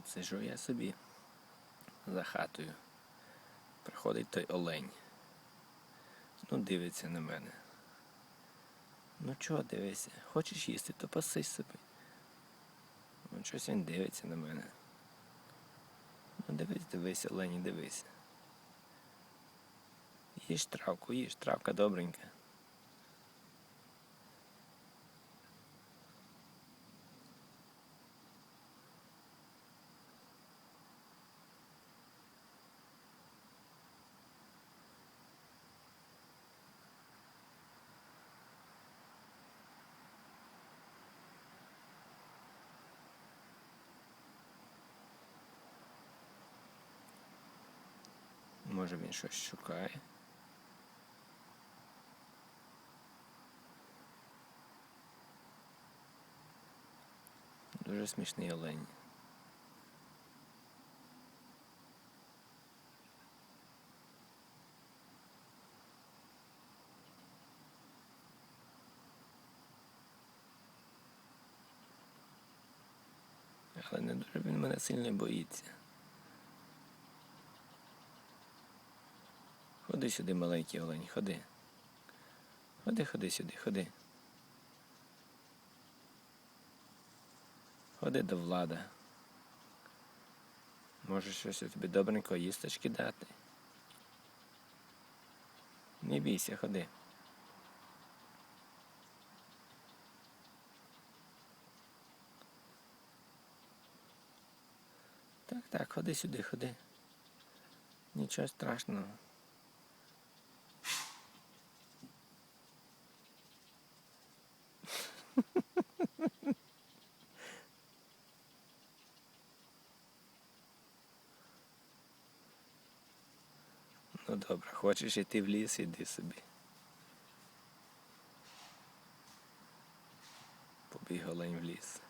От сижу я собі за хатою. Приходить той олень. Ну, дивиться на мене. Ну чого дивися? Хочеш їсти, то пасись собі. Ну, щось він дивиться на мене. Ну дивись, дивись, олені, дивись. Їж травку, їж, травка добренька. Може він щось шукає. Дуже смішний олень. Але не дуже він мене сильно боїться. Ходи сюди, маленький олень, ходи. Ходи, ходи сюди, ходи. Ходи до влада. Може щось тобі добренько їсточки дати. Не бійся, ходи. Так, так, ходи сюди, ходи. Нічого страшного. Ну добре, хочеш йти в ліс, іди собі. Побігала їм в ліс.